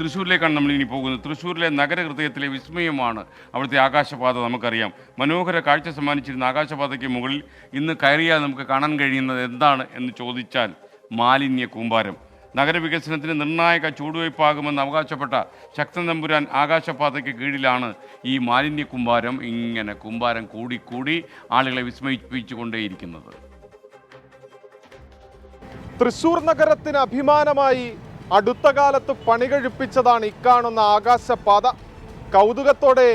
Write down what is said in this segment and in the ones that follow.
തൃശ്ശൂരിലേക്കാണ് നമ്മൾ ഇനി പോകുന്നത്. തൃശ്ശൂരിലെ നഗരഹൃദയത്തിലെ വിസ്മയമാണ് അവിടുത്തെ ആകാശപാത നമുക്കറിയാം. മനോഹര കാഴ്ച സമ്മാനിച്ചിരുന്ന ആകാശപാതയ്ക്ക് മുകളിൽ ഇന്ന് കയറിയാൽ നമുക്ക് കാണാൻ കഴിയുന്നത് എന്താണ് എന്ന് ചോദിച്ചാൽ മാലിന്യ കൂമ്പാരം. നഗരവികസനത്തിന് നിർണായക ചൂടുവയ്പ്പാകുമെന്ന് അവകാശപ്പെട്ട ശക്തൻ തമ്പുരാൻ ആകാശപാതയ്ക്ക് കീഴിലാണ് ഈ മാലിന്യ കൂമ്പാരം ഇങ്ങനെ കുമ്പാരം കൂടിക്കൂടി കൂടി ആളുകളെ വിസ്മയിപ്പിച്ചുകൊണ്ടേയിരിക്കുന്നത്. തൃശൂർ നഗരത്തിന് അഭിമാനമായി അടുത്ത കാലത്ത് പണി കഴിപ്പിച്ചതാണ് ഇക്കാണുന്ന ആകാശപാത. കൗതുകത്തോടെ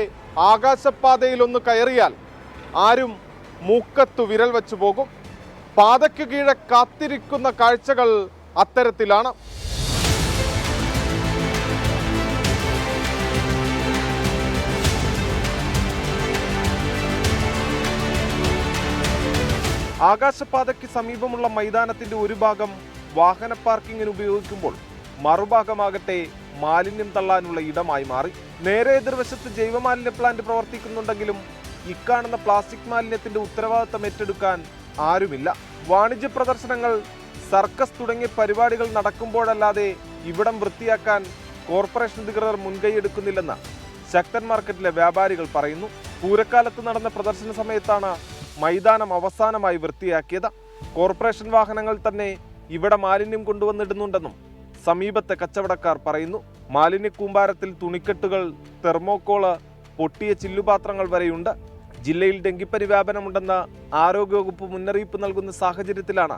ആകാശപാതയിലൊന്ന് കയറിയാൽ ആരും മൂക്കത്തു വിരൽ വെച്ചു പോകും. പാതയ്ക്ക് കീഴെ കാത്തിരിക്കുന്ന കാഴ്ചകൾ അത്തരത്തിലാണ്. ആകാശപാതയ്ക്ക് സമീപമുള്ള മൈതാനത്തിന്റെ ഒരു ഭാഗം വാഹന പാർക്കിങ്ങിന് ഉപയോഗിക്കുമ്പോൾ മറുഭാഗമാകട്ടെ മാലിന്യം തള്ളാനുള്ള ഇടമായി മാറി. നേരെ എതിർവശത്ത് ജൈവമാലിന്യ പ്ലാന്റ് പ്രവർത്തിക്കുന്നുണ്ടെങ്കിലും ഇക്കാണുന്ന പ്ലാസ്റ്റിക് മാലിന്യത്തിന്റെ ഉത്തരവാദിത്തം ഏറ്റെടുക്കാൻ ആരുമില്ല. വാണിജ്യ പ്രദർശനങ്ങൾ സർക്കസ് തുടങ്ങിയ പരിപാടികൾ നടക്കുമ്പോഴല്ലാതെ ഇവിടം വൃത്തിയാക്കാൻ കോർപ്പറേഷൻ അധികൃതർ മുൻകൈയെടുക്കുന്നില്ലെന്ന് ശക്തൻ മാർക്കറ്റിലെ വ്യാപാരികൾ പറയുന്നു. പൂരക്കാലത്ത് നടന്ന പ്രദർശന സമയത്താണ് മൈതാനം അവസാനമായി വൃത്തിയാക്കിയത്. കോർപ്പറേഷൻ വാഹനങ്ങൾ തന്നെ ഇവിടെ മാലിന്യം കൊണ്ടുവന്നിടുന്നുണ്ടെന്നും സമീപത്തെ കച്ചവടക്കാർ പറയുന്നു മാലിന്യ കൂമ്പാരത്തിൽ തുണിക്കെട്ടുകൾ തെർമോക്കോൾ പൊട്ടിയ ചില്ലുപാത്രങ്ങൾ വരെയുണ്ട്. ജില്ലയിൽ ഡെങ്കിപ്പനി വ്യാപനമുണ്ടെന്ന് ആരോഗ്യവകുപ്പ് മുന്നറിയിപ്പ് നൽകുന്ന സാഹചര്യത്തിലാണ്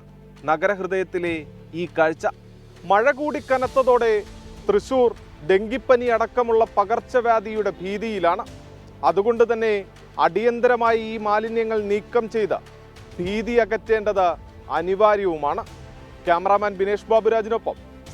നഗരഹൃദയത്തിലെ ഈ കാഴ്ച. മഴ കൂടി കനത്തതോടെ തൃശൂർ ഡെങ്കിപ്പനി അടക്കമുള്ള പകർച്ചവ്യാധിയുടെ ഭീതിയിലാണ്. അതുകൊണ്ട് തന്നെ അടിയന്തരമായി ഈ മാലിന്യങ്ങൾ നീക്കം ചെയ്ത് ഭീതി അകറ്റേണ്ടത് അനിവാര്യവുമാണ്. ക്യാമറാമാൻ ബിനേഷ് ബാബുരാജിനൊപ്പം